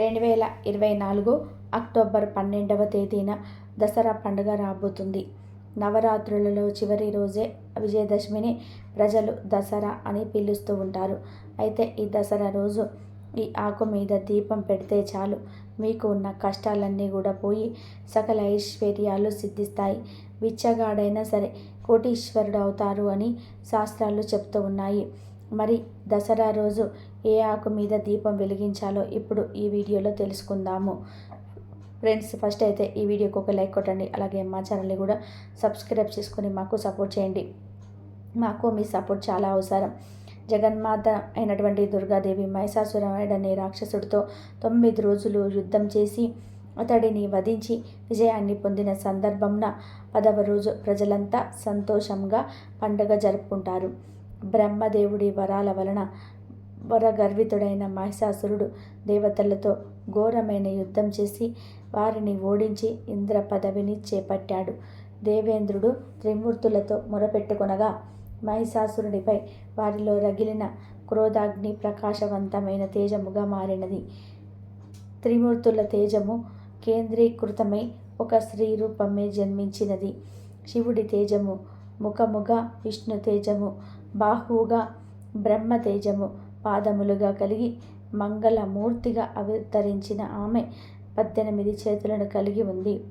రెండు వేల ఇరవై నాలుగు అక్టోబర్ పన్నెండవ తేదీన దసరా పండుగ రాబోతుంది. నవరాత్రులలో చివరి రోజే విజయదశమిని ప్రజలు దసరా అని పిలుస్తూ ఉంటారు. అయితే ఈ దసరా రోజు ఈ ఆకు మీద దీపం పెడితే చాలు. మీకు ఉన్న కష్టాలన్నీ కూడా పోయి సకల ఐశ్వర్యాలు సిద్ధిస్తాయి. విచ్చగాడైనా సరే కోటీశ్వరుడు అవుతారు అని శాస్త్రాలు చెప్తూ ఉన్నాయి. మరి దసరా రోజు ఏ ఆకు మీద దీపం వెలిగించాలో ఇప్పుడు ఈ వీడియోలో తెలుసుకుందాము. ఫ్రెండ్స్ ఫస్ట్ అయితే ఈ వీడియోకి ఒక లైక్ కొట్టండి. అలాగే మా ఛానల్ని కూడా సబ్స్క్రైబ్ చేసుకొని మాకు సపోర్ట్ చేయండి. మాకు మీ సపోర్ట్ చాలా అవసరం. జగన్మాత అయినటువంటి దుర్గాదేవి మహిషాసురమయుడనే రాక్షసుడితో తొమ్మిది రోజులు యుద్ధం చేసి అతడిని వధించి విజయాన్ని పొందిన సందర్భంన పదవ రోజు ప్రజలంతా సంతోషంగా పండుగ జరుపుకుంటారు. బ్రహ్మదేవుడి వరాల వలన వరగర్వితుడైన మహిషాసురుడు దేవతలతో ఘోరమైన యుద్ధం చేసి వారిని ఓడించి ఇంద్ర పదవిని చేపట్టాడు. దేవేంద్రుడు త్రిమూర్తులతో మొరపెట్టుకొనగా మహిషాసురుడిపై వారిలో రగిలిన క్రోధాగ్ని ప్రకాశవంతమైన తేజముగా మారినది. త్రిమూర్తుల తేజము కేంద్రీకృతమై ఒక స్త్రీ రూపమే జన్మించినది. శివుడి తేజము ముఖముగా విష్ణు తేజము బాహువుగా బ్రహ్మ తేజము పాదములుగా కలిగి మంగళమూర్తిగా అవతరించిన ఆమె పద్దెనిమిది చేతులను కలిగి ఉంది.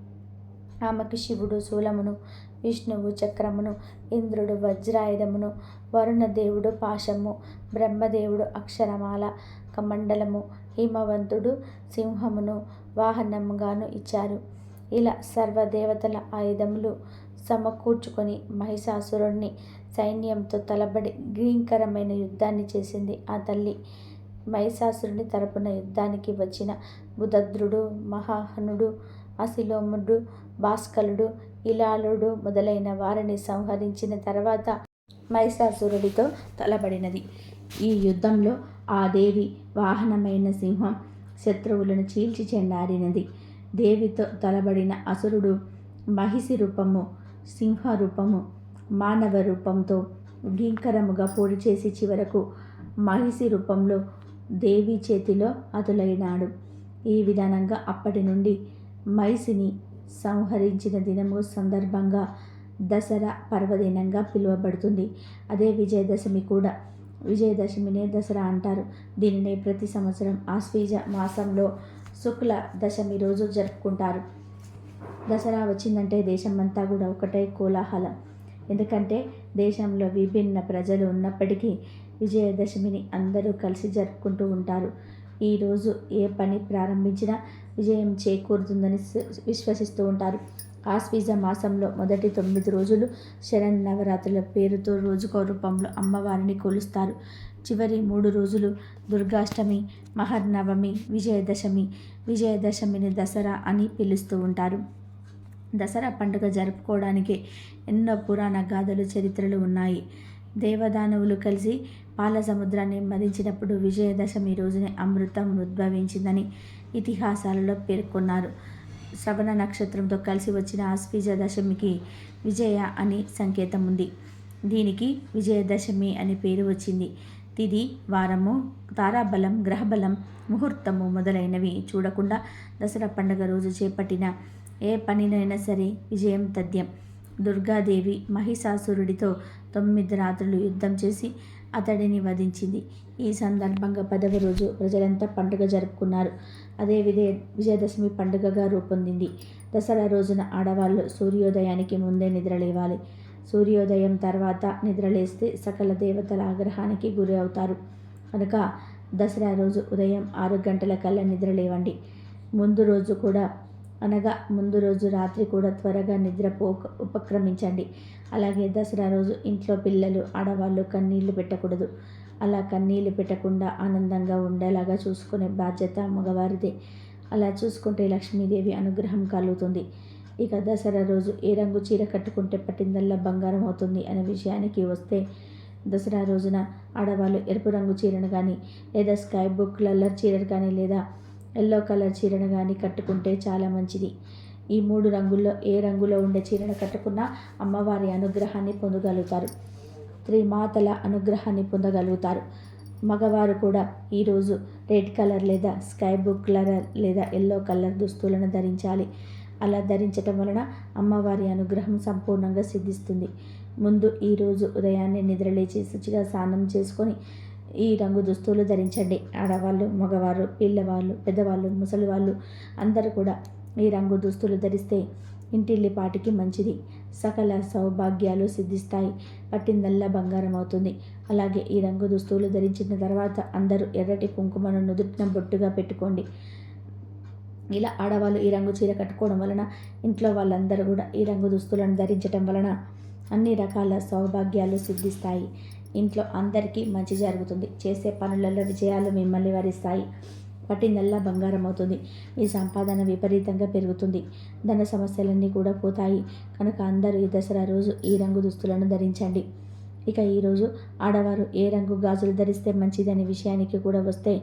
ఆమెకు శివుడు శూలమును విష్ణువు చక్రమును ఇంద్రుడు వజ్రాయుధమును వరుణదేవుడు పాశము బ్రహ్మదేవుడు అక్షరమాల కమండలము హిమవంతుడు సింహమును వాహనముగాను ఇచ్చారు. ఇలా సర్వదేవతల ఆయుధములు సమకూర్చుకొని మహిషాసురుణ్ణి సైన్యంతో తలబడి భీకరమైన యుద్ధాన్ని చేసింది ఆ తల్లి. మహిషాసురుని తరపున యుద్ధానికి వచ్చిన బుధద్రుడు మహాహనుడు అశిలోముడు భాస్కలుడు ఇలాలుడు మొదలైన వారిని సంహరించిన తర్వాత మహిషాసురుడితో తలబడినది. ఈ యుద్ధంలో ఆ దేవి వాహనమైన సింహం శత్రువులను చీల్చి చెండారినది దేవితో తలబడిన అసురుడు మహిషి రూపము సింహ రూపము మానవ రూపంతో భీకరముగా పొడి చేసి చివరకు మహిషి రూపంలో దేవి చేతిలో అతులైనాడు. ఈ విధానంగా అప్పటి నుండి మహిషిని సంహరించిన దినము సందర్భంగా దసరా పర్వదినంగా పిలువబడుతుంది. అదే విజయదశమి కూడా. విజయదశమినే దసరా అంటారు. దీనినే ప్రతి సంవత్సరం ఆశ్వీజ మాసంలో శుక్ల దశమి రోజు జరుపుకుంటారు. దసరా వచ్చిందంటే దేశమంతా కూడా ఒకటే కోలాహలం. ఎందుకంటే దేశంలో విభిన్న ప్రజలు ఉన్నప్పటికీ విజయదశమిని అందరూ కలిసి జరుపుకుంటూ ఉంటారు. ఈరోజు ఏ పని ప్రారంభించినా విజయం చేకూరుతుందని విశ్వసిస్తూ ఉంటారు. ఆశ్వీజ మాసంలో మొదటి తొమ్మిది రోజులు శరణ్ నవరాత్రుల పేరుతో రోజుకో రూపంలో అమ్మవారిని కొలుస్తారు. చివరి మూడు రోజులు దుర్గాష్టమి మహర్నవమి విజయదశమి విజయదశమిని దసరా అని పిలుస్తూ ఉంటారు. దసరా పండుగ జరుపుకోవడానికి ఎన్నో పురాణ గాథలు చరిత్రలు ఉన్నాయి. దేవదానవులు కలిసి పాల సముద్రాన్ని మదించినప్పుడు విజయదశమి రోజునే అమృతం ఉద్భవించిందని ఇతిహాసాలలో పేర్కొన్నారు. శ్రవణ నక్షత్రంతో కలిసి వచ్చిన ఆశ్వీజ దశమికి విజయ అని సంకేతం ఉంది దీనికి విజయదశమి అని పేరు వచ్చింది. తిది వారము తారాబలం గ్రహబలం ముహూర్తము మొదలైనవి చూడకుండా దసరా పండుగ రోజు చేపట్టిన ఏ పనినైనా సరే విజయం తథ్యం. దుర్గాదేవి మహిషాసురుడితో తొమ్మిది రాత్రులు యుద్ధం చేసి అతడిని వధించింది. ఈ సందర్భంగా పదవ రోజు ప్రజలంతా పండుగ జరుపుకున్నారు. అదే విదే విజయదశమి పండుగగా రూపొందింది. దసరా రోజున ఆడవాళ్ళు సూర్యోదయానికి ముందే నిద్రలేవాలి సూర్యోదయం తర్వాత నిద్రలేస్తే సకల దేవతల ఆగ్రహానికి గురి అవుతారు. కనుక దసరా రోజు ఉదయం ఆరు గంటల కల్లా నిద్రలేవండి ముందు రోజు కూడా అనగా ముందు రోజు రాత్రి కూడా త్వరగా నిద్రపో ఉపక్రమించండి. అలాగే దసరా రోజు ఇంట్లో పిల్లలు ఆడవాళ్ళు కన్నీళ్ళు పెట్టకూడదు. అలా కన్నీళ్ళు పెట్టకుండా ఆనందంగా ఉండేలాగా చూసుకునే బాధ్యత మగవారిదే. అలా చూసుకుంటే లక్ష్మీదేవి అనుగ్రహం కలుగుతుంది. ఇక దసరా రోజు ఏ రంగు చీర కట్టుకుంటే పట్టిందల్లా బంగారం అవుతుంది అనే విషయానికి వస్తే దసరా రోజున ఆడవాళ్ళు ఎరుపు రంగు చీరను కానీ లేదా స్కై బుక్ కలర్ చీరను కానీ లేదా ఎల్లో కలర్ చీరను కానీ కట్టుకుంటే చాలా మంచిది. ఈ మూడు రంగుల్లో ఏ రంగులో ఉండే చీరను కట్టుకున్నా అమ్మవారి అనుగ్రహాన్ని పొందగలుగుతారు. త్రిమాతల అనుగ్రహాన్ని పొందగలుగుతారు. మగవారు కూడా ఈరోజు రెడ్ కలర్ లేదా స్కై బ్లూ కలర్ లేదా ఎల్లో కలర్ దుస్తులను ధరించాలి. అలా ధరించటం వలన అమ్మవారి అనుగ్రహం సంపూర్ణంగా సిద్ధిస్తుంది. ముందు ఈరోజు ఉదయాన్నే నిద్రలేచి శుచిగా స్నానం చేసుకొని ఈ రంగు దుస్తులు ధరించండి. ఆడవాళ్ళు మగవారు పిల్లవాళ్ళు పెద్దవాళ్ళు ముసలి వాళ్ళు అందరూ కూడా ఈ రంగు దుస్తులు ధరిస్తే ఇంటిల్లిపాటికి మంచిది. సకల సౌభాగ్యాలు సిద్ధిస్తాయి. పట్టిందల్లా బంగారం అవుతుంది. అలాగే ఈ రంగు దుస్తులు ధరించిన తర్వాత అందరూ ఎర్రటి కుంకుమను నుదుటిన బొట్టుగా పెట్టుకోండి. ఇలా ఆడవాళ్ళు ఈ రంగు చీర కట్టుకోవడం వలన ఇంట్లో వాళ్ళందరూ కూడా ఈ రంగు దుస్తులను ధరించటం వలన అన్ని రకాల సౌభాగ్యాలు సిద్ధిస్తాయి. ఇంట్లో అందరికీ మంచి జరుగుతుంది. చేసే పనులలో విజయాలు మిమ్మల్ని వరిస్తాయి. పట్టిందల్లా బంగారం అవుతుంది. మీ సంపాదన విపరీతంగా పెరుగుతుంది. ధన సమస్యలన్నీ కూడా పోతాయి. కనుక అందరూ ఈ దసరా రోజు ఈ రంగు దుస్తులను ధరించండి. ఇక ఈరోజు ఆడవారు ఏ రంగు గాజులు ధరిస్తే మంచిదనే విషయానికి కూడా వస్తే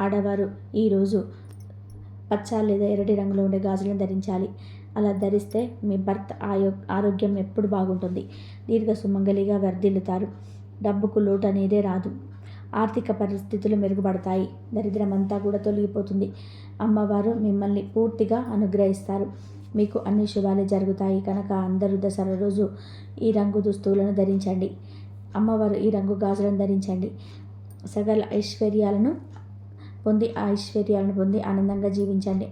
ఆడవారు ఈరోజు పచ్చ లేదా ఎరటి రంగులో ఉండే గాజులను ధరించాలి. అలా ధరిస్తే మీ భర్త ఆయో ఆరోగ్యం ఎప్పుడు బాగుంటుంది. దీర్ఘ సుమంగలిగా వర్ధిల్లుతారు. డబ్బుకు లోటు అనేదే రాదు. ఆర్థిక పరిస్థితులు మెరుగుపడతాయి. దరిద్రమంతా కూడా తొలగిపోతుంది. అమ్మవారు మిమ్మల్ని పూర్తిగా అనుగ్రహిస్తారు. మీకు అన్ని శుభాలే జరుగుతాయి. కనుక అందరూ దసరా రోజు ఈ రంగు దుస్తువులను ధరించండి. అమ్మవారు ఈ రంగు గాజులను ధరించండి. సకల ఐశ్వర్యాలను పొంది ఆ ఐశ్వర్యాలను పొంది ఆనందంగా జీవించండి.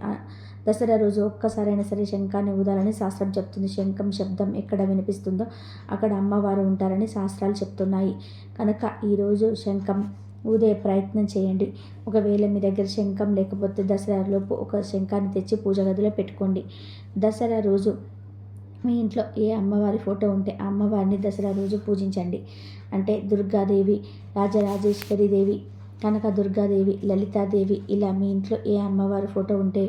దసరా రోజు ఒక్కసారైనా సరే శంఖాన్ని ఊదాలని శాస్త్రం చెప్తుంది. శంఖం శబ్దం ఎక్కడ వినిపిస్తుందో అక్కడ అమ్మవారు ఉంటారని శాస్త్రాలు చెప్తున్నాయి. కనుక ఈరోజు శంఖం ఊదే ప్రయత్నం చేయండి. ఒకవేళ మీ దగ్గర శంఖం లేకపోతే దసరాలోపు ఒక శంఖాన్ని తెచ్చి పూజ గదిలో పెట్టుకోండి. దసరా రోజు మీ ఇంట్లో ఏ అమ్మవారి ఫోటో ఉంటే ఆ అమ్మవారిని దసరా రోజు పూజించండి. అంటే దుర్గాదేవి రాజరాజేశ్వరి దేవి కనక దుర్గాదేవి లలితాదేవి ఇలా మీ ఇంట్లో ఏ అమ్మవారి ఫోటో ఉంటే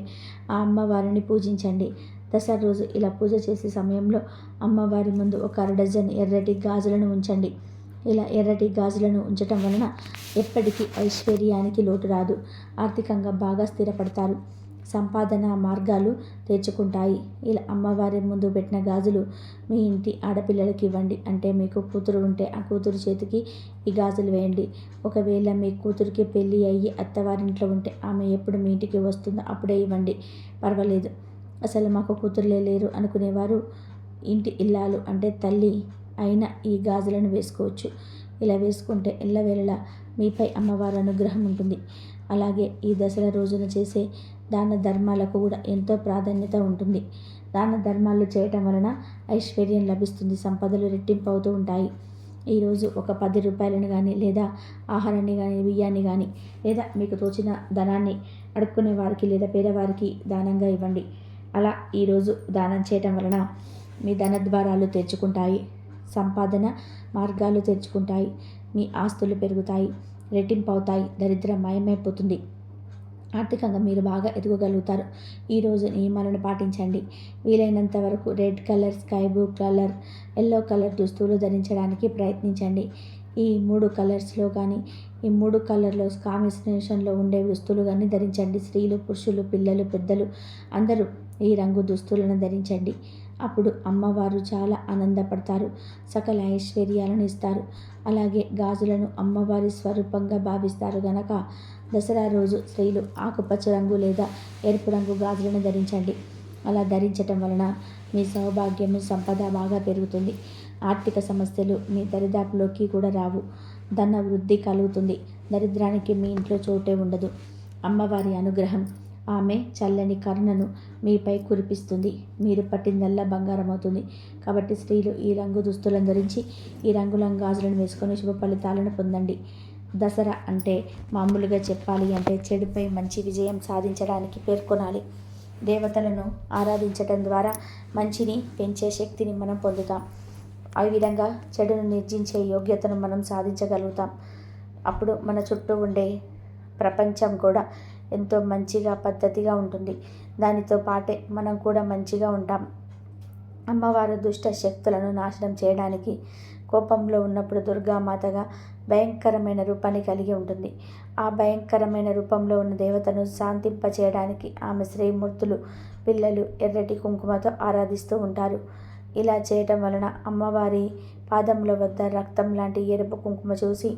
ఆ అమ్మవారిని పూజించండి. దసరా రోజు ఇలా పూజ చేసే సమయంలో అమ్మవారి ముందు ఒక అర డజన్ ఎర్రటి గాజులను ఉంచండి. ఇలా ఎర్రటి గాజులను ఉంచటం వలన ఎప్పటికీ ఐశ్వర్యానికి లోటు రాదు. ఆర్థికంగా బాగా స్థిరపడతారు. సంపాదన మార్గాలు తెచ్చుకుంటాయి ఇలా అమ్మవారి ముందు పెట్టిన గాజులు మీ ఇంటి ఆడపిల్లలకి ఇవ్వండి. అంటే మీకు కూతురు ఉంటే ఆ కూతురు చేతికి ఈ గాజులు వేయండి. ఒకవేళ మీ కూతురికి పెళ్ళి అయ్యి అత్తవారింట్లో ఉంటే ఆమె ఎప్పుడు మీ ఇంటికి వస్తుందో అప్పుడే ఇవ్వండి. పర్వాలేదు. అసలు మాకు కూతురులే లేరు అనుకునేవారు. ఇంటి ఇల్లాలు అంటే తల్లి అయిన ఈ గాజులను వేసుకోవచ్చు. ఇలా వేసుకుంటే ఎల్లవేళలా మీపై అమ్మవారి అనుగ్రహం ఉంటుంది. అలాగే ఈ దసరా రోజున చేసే దాన ధర్మాలకు కూడా ఎంతో ప్రాధాన్యత ఉంటుంది. దాన ధర్మాలు చేయటం వలన ఐశ్వర్యం లభిస్తుంది సంపదలు రెట్టింపు అవుతూ ఉంటాయి ఈరోజు ఒక పది రూపాయలను కానీ లేదా ఆహారాన్ని కానీ బియ్యాన్ని కానీ లేదా మీకు తోచిన ధనాన్ని అడుక్కునే వారికి లేదా పేదవారికి దానంగా ఇవ్వండి. అలా ఈరోజు దానం చేయటం వలన మీ ధనద్వారాలు తెచ్చుకుంటాయి సంపాదన మార్గాలు తెచ్చుకుంటాయి మీ ఆస్తులు పెరుగుతాయి రెట్టింపు అవుతాయి దరిద్రం మాయమైపోతుంది. ఆర్థికంగా మీరు బాగా ఎదగగలుగుతారు. ఈరోజు నియమాలను పాటించండి. వీలైనంత వరకు red colour sky blue colour yellow colour దుస్తులు ధరించడానికి ప్రయత్నించండి. ఈ మూడు కలర్స్లో కానీ ఈ మూడు కలర్లో కాంబినేషన్లో ఉండే దుస్తులు కానీ ధరించండి. స్త్రీలు పురుషులు పిల్లలు పెద్దలు అందరూ ఈ రంగు దుస్తులను ధరించండి. అప్పుడు అమ్మవారు చాలా ఆనందపడతారు. సకల ఐశ్వర్యాలను ఇస్తారు. అలాగే గాజులను అమ్మవారి స్వరూపంగా భావిస్తారు గనక దసరా రోజు స్త్రీలు ఆకుపచ్చ రంగు లేదా ఎరుపు రంగు గాజులను ధరించండి. అలా ధరించటం వలన మీ సౌభాగ్యము సంపద బాగా పెరుగుతుంది. ఆర్థిక సమస్యలు మీ దరిదాపులోకి కూడా రావు. ధన వృద్ధి కలుగుతుంది. దరిద్రానికి మీ ఇంట్లో చోటే ఉండదు. అమ్మవారి అనుగ్రహం ఆమె చల్లని కరుణను మీపై కురిపిస్తుంది. మీరు పట్టిందల్లా బంగారం అవుతుంది. కాబట్టి స్త్రీలు ఈ రంగు దుస్తులను ధరించి ఈ రంగులం గాజులను వేసుకొని శుభ ఫలితాలను పొందండి. దసరా అంటే మామూలుగా చెప్పాలి అంటే చెడుపై మంచి విజయం సాధించడానికి పేర్కొనాలి. దేవతలను ఆరాధించడం ద్వారా మంచిని పెంచే శక్తిని మనం పొందుతాం. ఆ విధంగా చెడును నిర్జించే యోగ్యతను మనం సాధించగలుగుతాం. అప్పుడు మన చుట్టూ ఉండే ప్రపంచం కూడా ఎంతో మంచిగా పద్ధతిగా ఉంటుంది. దానితో పాటే మనం కూడా మంచిగా ఉంటాం. అమ్మవారు దుష్ట శక్తులను నాశనం చేయడానికి కోపంలో ఉన్నప్పుడు దుర్గామాతగా భయంకరమైన రూపాన్ని కలిగి ఉంటుంది. ఆ భయంకరమైన రూపంలో ఉన్న దేవతను శాంతింప చేయడానికి ఆమె శ్రీమూర్తులు పిల్లలు ఎర్రటి కుంకుమతో ఆరాధిస్తూ ఉంటారు. ఇలా చేయటం వలన అమ్మవారి పాదముల వద్ద రక్తం లాంటి ఎరుపు కుంకుమ చూసి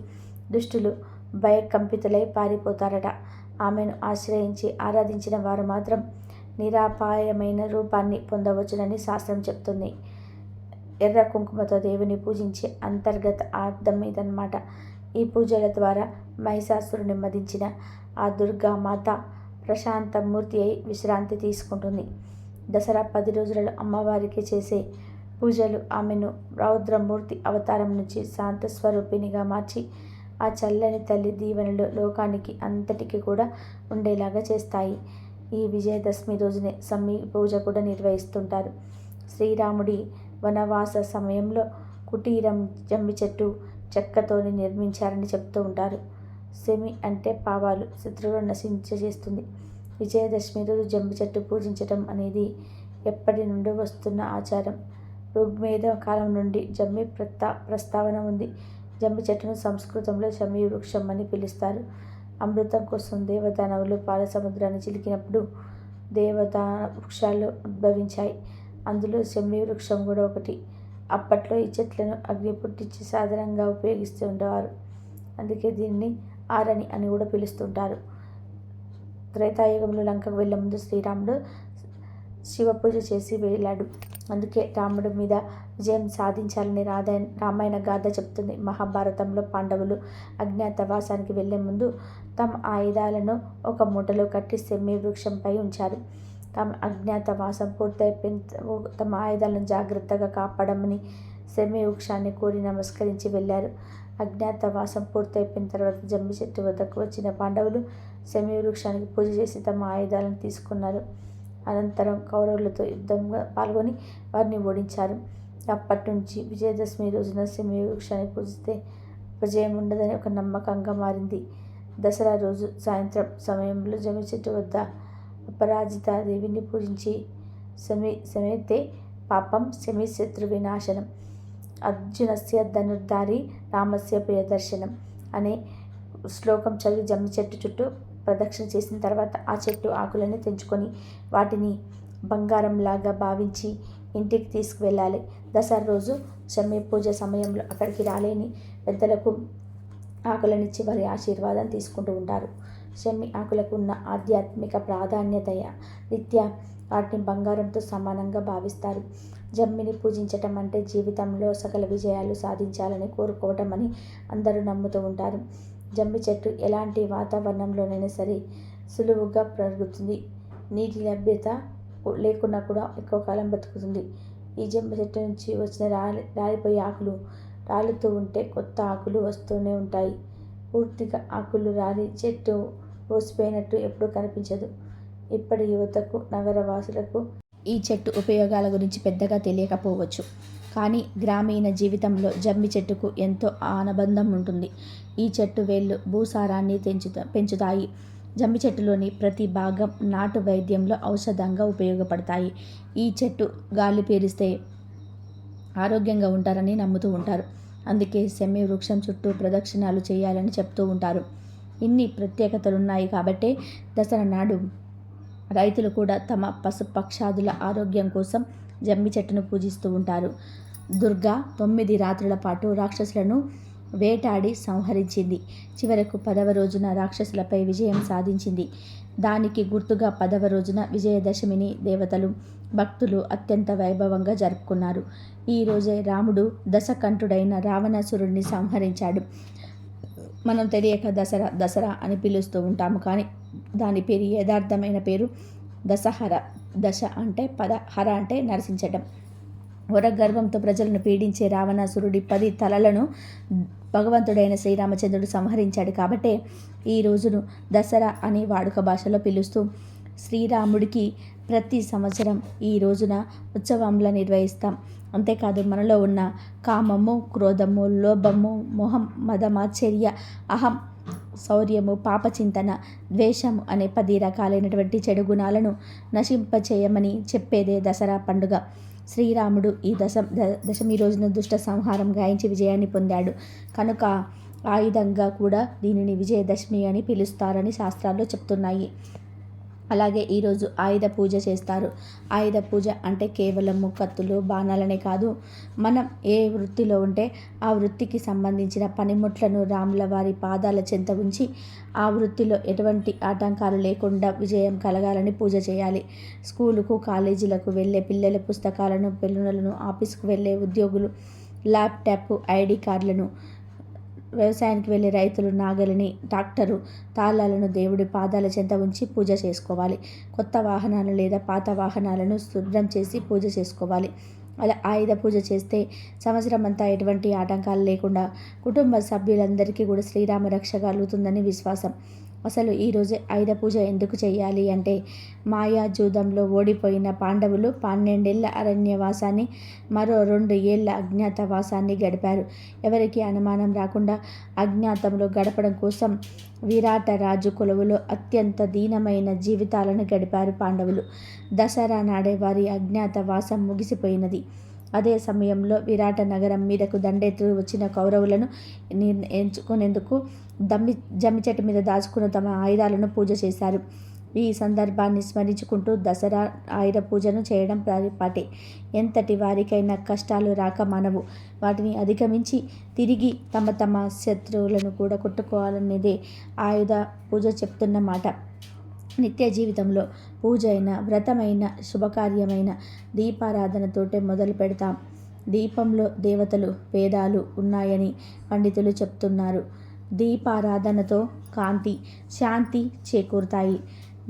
దుష్టులు భయకంపితులై పారిపోతారట. ఆమెను ఆశ్రయించి ఆరాధించిన వారు మాత్రం నిరాపాయమైన రూపాన్ని పొందవచ్చునని శాస్త్రం చెప్తుంది. ఎర్ర కుంకుమతో దేవుని పూజించే అంతర్గత అర్థం ఇదన్నమాట. ఈ పూజల ద్వారా మహిషాసురుని మదించిన ఆ దుర్గా మాత ప్రశాంత మూర్తి అయి విశ్రాంతి తీసుకుంటుంది. దసరా పది రోజులలో అమ్మవారికి చేసే పూజలు ఆమెను రౌద్రమూర్తి అవతారం నుంచి శాంత స్వరూపిణిగా మార్చి ఆ చల్లని తల్లి దీవెనలు లోకానికి అంతటికి కూడా ఉండేలాగా చేస్తాయి. ఈ విజయదశమి రోజునే సమ్మి పూజ కూడా నిర్వహిస్తుంటారు. శ్రీరాముడి వనవాస సమయంలో కుటీరం జమ్మి చెట్టు చెక్కతోని నిర్మించారని చెప్తూ ఉంటారు. సెమి అంటే పావాలు. శత్రువులు నశించేస్తుంది విజయదశమి రోజు జమ్మి చెట్టు పూజించటం అనేది ఎప్పటి నుండి వస్తున్న ఆచారం. ఋగ్వేద కాలం నుండి జమ్మి ప్రత ప్రస్తావన ఉంది. జమ్మి చెట్టును సంస్కృతంలో జమ్మి వృక్షం అని పిలుస్తారు. అమృతం కోసం దేవదానవులు పాల సముద్రాన్ని చిలికినప్పుడు దేవతా వృక్షాలు ఉద్భవించాయి. అందులో షమి వృక్షం కూడా ఒకటి. అప్పట్లో ఈ చెట్లను అగ్ని పుట్టించి సాధారణంగా ఉపయోగిస్తూ ఉండేవారు. అందుకే దీన్ని ఆరణి అని కూడా పిలుస్తుంటారు. త్రేతాయుగంలో లంకకు వెళ్ళే ముందు శ్రీరాముడు శివ పూజ చేసి వెళ్ళాడు. అందుకే రాముడి మీద విజయం సాధించాలని రాధా రామాయణ గాథ చెప్తుంది. మహాభారతంలో పాండవులు అజ్ఞాతవాసానికి వెళ్ళే ముందు తమ ఆయుధాలను ఒక మూటలో కట్టి సెమ్మి వృక్షంపై ఉంచారు. తమ అజ్ఞాతవాసం పూర్తయిపోయిన తమ ఆయుధాలను జాగ్రత్తగా కాపాడమని సెమ్మి వృక్షాన్ని కోరి నమస్కరించి వెళ్ళారు. అజ్ఞాతవాసం పూర్తయిపోయిన తర్వాత జమ్మి చెట్టు వద్దకు వచ్చిన పాండవులు సెమి వృక్షానికి పూజ చేసి తమ ఆయుధాలను తీసుకున్నారు. అనంతరం కౌరవులతో యుద్ధంగా పాల్గొని వారిని ఓడించారు. అప్పటి నుంచి విజయదశమి రోజున సెమి వృక్షాన్ని పూజిస్తే విజయం ఉండదని ఒక నమ్మకంగా మారింది. దసరా రోజు సాయంత్రం సమయంలో జమ్మి చెట్టు వద్ద అపరాజితాదేవిని పూజించి సమి సమేతే పాపం శమిశత్రు వినాశనం అర్జునస్య ధనుర్ధారి రామస్య ప్రియదర్శనం అనే శ్లోకం చదివి జమ్మి చెట్టు చుట్టూ ప్రదక్షిణ చేసిన తర్వాత ఆ చెట్టు ఆకులను తెంచుకొని వాటిని బంగారంలాగా భావించి ఇంటికి తీసుకువెళ్ళాలి. దసరా రోజు షమ్మి పూజ సమయంలో అక్కడికి రాలేని పెద్దలకు ఆకులనిచ్చి వారి ఆశీర్వాదం తీసుకుంటూ ఉంటారు. షమ్మి ఆకులకు ఉన్న ఆధ్యాత్మిక ప్రాధాన్యత రీత్యా వాటిని బంగారంతో సమానంగా భావిస్తారు. జమ్మిని పూజించటం అంటే జీవితంలో సకల విజయాలు సాధించాలని కోరుకోవటం అని అందరూ నమ్ముతూ ఉంటారు. జమ్మి చెట్టు ఎలాంటి వాతావరణంలోనైనా సరే సులువుగా పెరుగుతుంది నీటి లభ్యత లేకున్నా కూడా ఎక్కువ కాలం బతుకుతుంది. ఈ జమ్మి చెట్టు నుంచి వచ్చిన రాలి రాలిపోయే ఆకులు రాలుతూ ఉంటే కొత్త ఆకులు వస్తూనే ఉంటాయి. పూర్తిగా ఆకులు రాలి చెట్టు పోసిపోయినట్టు ఎప్పుడూ కనిపించదు. ఇప్పటి యువతకు నగరవాసులకు ఈ చెట్టు ఉపయోగాల గురించి పెద్దగా తెలియకపోవచ్చు. కానీ గ్రామీణ జీవితంలో జమ్మి చెట్టుకు ఎంతో ఆనబంధం ఉంటుంది. ఈ చెట్టు వేళ్ళు భూసారాన్ని తెంచుతా పెంచుతాయి. జమ్మి చెట్టులోని ప్రతి భాగం నాటు వైద్యంలో ఔషధంగా ఉపయోగపడతాయి. ఈ చెట్టు గాలి పీరిస్తే ఆరోగ్యంగా ఉంటారని నమ్ముతూ ఉంటారు. అందుకే సెమ్మి వృక్షం చుట్టూ ప్రదక్షిణాలు చేయాలని చెప్తూ ఉంటారు. ఇన్ని ప్రత్యేకతలు ఉన్నాయి కాబట్టే దసరా నాడు రైతులు కూడా తమ పశుపక్షాదుల ఆరోగ్యం కోసం జమ్మి చెట్టును పూజిస్తూ ఉంటారు. దుర్గా తొమ్మిది రాత్రుల పాటు రాక్షసులను వేటాడి సంహరించింది. చివరకు పదవ రోజున రాక్షసులపై విజయం సాధించింది. దానికి గుర్తుగా పదవ రోజున విజయదశమిని దేవతలు భక్తులు అత్యంత వైభవంగా జరుపుకున్నారు. ఈ రోజే రాముడు దశకంఠుడైన రావణాసురుడిని సంహరించాడు. మనం తెలియక దసరా దసరా అని పిలుస్తూ ఉంటాము. కానీ దాని పేరు యథార్థమైన పేరు దశహర దశ అంటే పద హర అంటే నరసించటం. వరగర్వంతో ప్రజలను పీడించే రావణాసురుడి పది తలలను భగవంతుడైన శ్రీరామచంద్రుడు సంహరించాడు. కాబట్టే ఈ రోజును దసరా అని వాడుక భాషలో పిలుస్తూ శ్రీరాముడికి ప్రతి సంవత్సరం ఈ రోజున ఉత్సవంలో నిర్వహిస్తాం. అంతేకాదు మనలో ఉన్న కామము క్రోధము లోభము మొహం మదమాచర్య అహం శౌర్యము పాపచింతన ద్వేషము అనే పది రకాలైనటువంటి చెడు గుణాలను నశింపచేయమని చెప్పేదే దసరా పండుగ. శ్రీరాముడు ఈ దశ దశమి రోజున దుష్ట సంహారం గాయించి విజయాన్ని పొందాడు. కనుక ఆయుధంగా కూడా దీనిని విజయదశమి అని పిలుస్తారని శాస్త్రాల్లో చెప్తున్నాయి. అలాగే ఈరోజు ఆయుధ పూజ చేస్తారు. ఆయుధ పూజ అంటే కేవలం కత్తులు బాణాలనే కాదు. మనం ఏ వృత్తిలో ఉంటే ఆ వృత్తికి సంబంధించిన పనిముట్లను రాముల వారి పాదాల చెంత ఉంచి ఆ వృత్తిలో ఎటువంటి ఆటంకాలు లేకుండా విజయం కలగాలని పూజ చేయాలి. స్కూలుకు కాలేజీలకు వెళ్ళే పిల్లల పుస్తకాలను పెన్నులను ఆఫీస్కు వెళ్ళే ఉద్యోగులు ల్యాప్టాప్ ఐడి కార్డులను వ్యవసాయానికి వెళ్ళే రైతులు నాగలిని ట్రాక్టరు తాళాలను దేవుడి పాదాల చెంత ఉంచి పూజ చేసుకోవాలి. కొత్త వాహనాలు లేదా పాత వాహనాలను శుభ్రం చేసి పూజ చేసుకోవాలి. అలా ఆయుధ పూజ చేస్తే సంవత్సరం అంతా ఎటువంటి ఆటంకాలు లేకుండా కుటుంబ సభ్యులందరికీ కూడా శ్రీరామ రక్ష కలుగుతుందని విశ్వాసం. అసలు ఈరోజు ఆయుధ పూజ ఎందుకు చేయాలి అంటే మాయాజూదంలో ఓడిపోయిన పాండవులు పన్నెండేళ్ళ అరణ్యవాసాన్ని మరో రెండు ఏళ్ళ అజ్ఞాతవాసాన్ని గడిపారు. ఎవరికి అనుమానం రాకుండా అజ్ఞాతంలో గడపడం కోసం విరాట రాజు కొలువులో అత్యంత దీనమైన జీవితాలను గడిపారు పాండవులు. దసరా నాడే వారి అజ్ఞాతవాసం ముగిసిపోయినది. అదే సమయంలో విరాట నగరం మీదకు దండెత్తు వచ్చిన కౌరవులను ఎంచుకునేందుకు దమ్మి జమ్మి చెట్టు మీద దాచుకున్న తమ ఆయుధాలను పూజ చేశారు. ఈ సందర్భాన్ని స్మరించుకుంటూ దసరా ఆయుధ పూజను చేయడం ప్రారిపాటి ఎంతటి వారికైనా కష్టాలు రాక మనవు. వాటిని అధిగమించి తిరిగి తమ తమ శత్రువులను కూడా కొట్టుకోవాలనేదే ఆయుధ పూజ చెప్తున్న మాట. నిత్య జీవితంలో పూజైన వ్రతమైన శుభకార్యమైన దీపారాధనతోటే మొదలు పెడతాం. దీపంలో దేవతలు వేదాలు ఉన్నాయని పండితులు చెప్తున్నారు. దీపారాధనతో కాంతి శాంతి చేకూరుతాయి.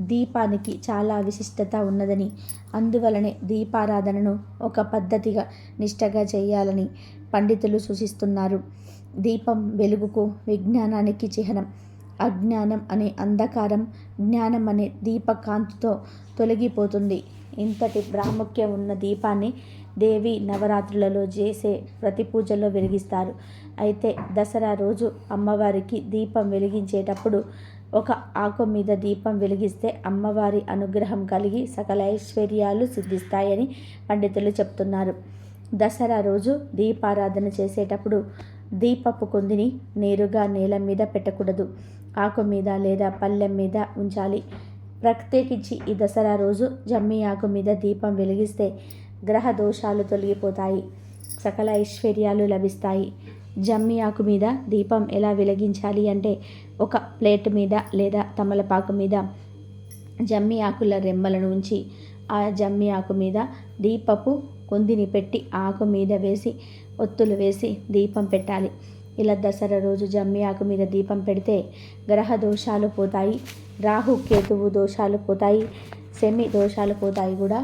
దీపానికి చాలా విశిష్టత ఉన్నదని అందువలనే దీపారాధనను ఒక పద్ధతిగా నిష్టగా చేయాలని పండితులు సూచిస్తున్నారు. దీపం వెలుగుకు విజ్ఞానానికి చిహ్నం. అజ్ఞానం అనే అంధకారం జ్ఞానం అనే దీపకాంతితో తొలగిపోతుంది. ఇంతటి ప్రాముఖ్యం ఉన్న దీపాన్ని దేవి నవరాత్రులలో చేసే ప్రతి పూజలో వెలిగిస్తారు. అయితే దసరా రోజు అమ్మవారికి దీపం వెలిగించేటప్పుడు ఒక ఆకు మీద దీపం వెలిగిస్తే అమ్మవారి అనుగ్రహం కలిగి సకల ఐశ్వర్యాలు సిద్ధిస్తాయని పండితులు చెప్తున్నారు. దసరా రోజు దీపారాధన చేసేటప్పుడు దీపపు కొందిని నేరుగా నేల మీద పెట్టకూడదు. ఆకు మీద లేదా పళ్ళెం మీద ఉంచాలి. ప్రత్యేకించి ఈ దసరా రోజు జమ్మి ఆకు మీద దీపం వెలిగిస్తే గ్రహ దోషాలు తొలగిపోతాయి. సకల ఐశ్వర్యాలు లభిస్తాయి. జమ్మి ఆకు మీద దీపం ఎలా వెలిగించాలి అంటే ఒక ప్లేట్ మీద లేదా తమలపాకు మీద జమ్మి ఆకుల రెమ్మలను ఉంచి ఆ జమ్మి ఆకు మీద దీపపు కొందిని పెట్టి ఆకు మీద వేసి ఒత్తులు వేసి దీపం పెట్టాలి. ఇలా దసరా రోజు జమ్మి ఆకు మీద దీపం పెడితే గ్రహ దోషాలు పోతాయి రాహు కేతువు దోషాలు పోతాయి సెమి దోషాలు పోతాయి కూడా.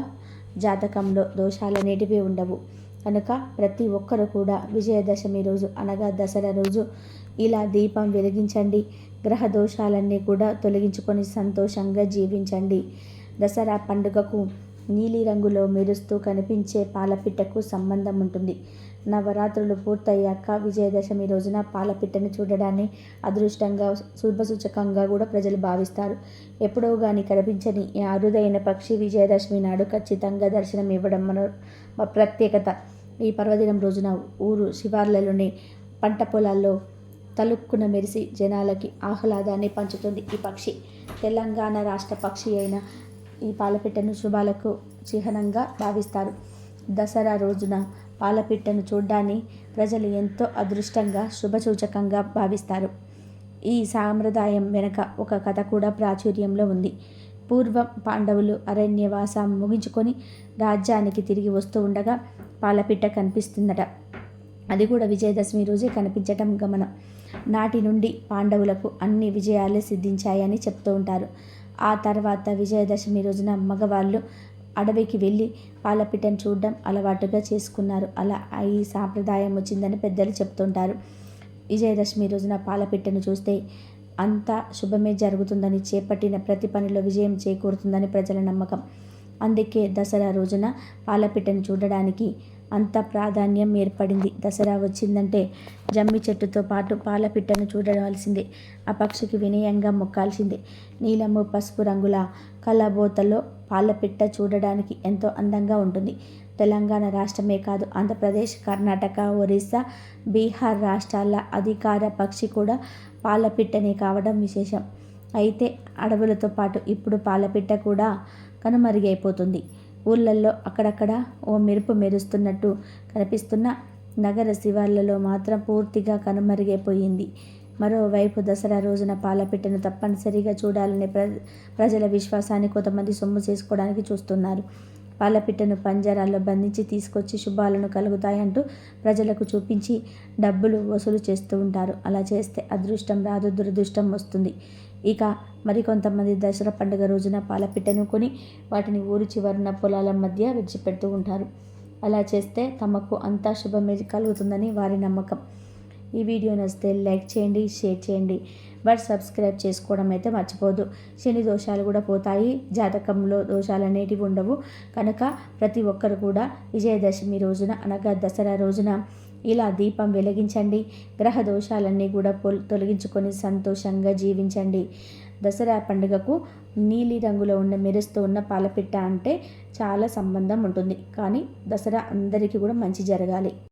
జాతకంలో దోషాలు అనేటివి ఉండవు. కనుక ప్రతి ఒక్కరు కూడా విజయదశమి రోజు అనగా దసరా రోజు ఇలా దీపం వెలిగించండి. గ్రహ దోషాలన్నీ కూడా తొలగించుకొని సంతోషంగా జీవించండి. దసరా పండుగకు నీలిరంగులో మెరుస్తూ కనిపించే పాలపిట్టకు సంబంధం ఉంటుంది. నవరాత్రులు పూర్తయ్యాక విజయదశమి రోజున పాలపిట్టను చూడడాన్ని అదృష్టంగా శుభసూచకంగా కూడా ప్రజలు భావిస్తారు. ఎప్పుడో కానీ కనిపించని ఈ అరుదైన పక్షి విజయదశమి నాడు ఖచ్చితంగా దర్శనం ఇవ్వడం మన ప్రత్యేకత. ఈ పర్వదినం రోజున ఊరు శివార్లలోని పంట పొలాల్లో తలుక్కున మెరిసి జనాలకి ఆహ్లాదాన్ని పంచుతుంది ఈ పక్షి. తెలంగాణ రాష్ట్ర పక్షి అయిన ఈ పాలపిట్టను శుభాలకు చిహ్నంగా భావిస్తారు. దసరా రోజున పాలపిట్టను చూడ్డాన్ని ప్రజలు ఎంతో అదృష్టంగా శుభసూచకంగా భావిస్తారు. ఈ సాంప్రదాయం వెనక ఒక కథ కూడా ప్రాచుర్యంలో ఉంది. పూర్వం పాండవులు అరణ్యవాసం ముగించుకొని రాజ్యానికి తిరిగి వస్తూ ఉండగా పాలపిట్ట కనిపిస్తుందట. అది కూడా విజయదశమి రోజే కనిపించటం గమనం. నాటి నుండి పాండవులకు అన్ని విజయాలే సిద్ధించాయని చెప్తూ ఉంటారు. ఆ తర్వాత విజయదశమి రోజున మగవాళ్ళు అడవికి వెళ్ళి పాలపిట్టను చూడడం అలవాటుగా చేసుకున్నారు. అలా ఈ సాంప్రదాయం వచ్చిందని పెద్దలు చెప్తుంటారు. విజయదశమి రోజున పాలపిట్టను చూస్తే అంతా శుభమే జరుగుతుందని చేపట్టిన ప్రతి పనిలో విజయం చేకూరుతుందని ప్రజల నమ్మకం. అందుకే దసరా రోజున పాలపిట్టను చూడడానికి అంత ప్రాధాన్యం ఏర్పడింది. దసరా వచ్చిందంటే జమ్మి చెట్టుతో పాటు పాలపిట్టను చూడవలసిందే. ఆ పక్షికి వినయంగా మొక్కాల్సిందే. నీలము పసుపు రంగుల కలబోతలో పాలపిట్ట చూడడానికి ఎంతో అందంగా ఉంటుంది. తెలంగాణ రాష్ట్రమే కాదు ఆంధ్రప్రదేశ్ కర్ణాటక ఒరిస్సా బీహార్ రాష్ట్రాల అధికార పక్షి కూడా పాలపిట్టనే కావడం విశేషం. అయితే అడవులతో పాటు ఇప్పుడు పాలపిట్ట కూడా కనుమరుగైపోతుంది. ఊళ్ళల్లో అక్కడక్కడ ఓ మెరుపు మెరుస్తున్నట్టు కనిపిస్తున్న నగర శివార్లలో మాత్రం పూర్తిగా కనుమరుగైపోయింది. మరోవైపు దసరా రోజున పాలపిట్టను తప్పనిసరిగా చూడాలనే ప్ర ప్రజల విశ్వాసాన్ని కొంతమంది సొమ్ము చేసుకోవడానికి చూస్తున్నారు. పాలపిట్టను పంజరాల్లో బంధించి తీసుకొచ్చి శుభాలను కలుగుతాయంటూ ప్రజలకు చూపించి డబ్బులు వసూలు చేస్తూ ఉంటారు. అలా చేస్తే అదృష్టం రాదు దురదృష్టం వస్తుంది. ఇక మరికొంతమంది దసరా పండుగ రోజున పాలపిట్టను కొని వాటిని ఊరి చివరన పొలాల మధ్య విడిచిపెడుతూ ఉంటారు. అలా చేస్తే తమకు అంతా శుభమే కలుగుతుందని వారి నమ్మకం. ఈ వీడియో నచ్చితే లైక్ చేయండి షేర్ చేయండి. బట్ సబ్స్క్రైబ్ చేసుకోవడం అయితే మర్చిపోదు శని దోషాలు కూడా పోతాయి. జాతకంలో దోషాలు అనేటివి ఉండవు. కనుక ప్రతి ఒక్కరు కూడా విజయదశమి రోజున అనగా దసరా రోజున ఇలా దీపం వెలిగించండి. గ్రహ దోషాలన్నీ కూడా తొలగించుకొని సంతోషంగా జీవించండి. దసరా పండుగకు నీలి రంగులో ఉన్న మెరుస్తూ ఉన్న పాలపిట్ట అంటే చాలా సంబంధం ఉంటుంది. కానీ దసరా అందరికీ కూడా మంచి జరగాలి.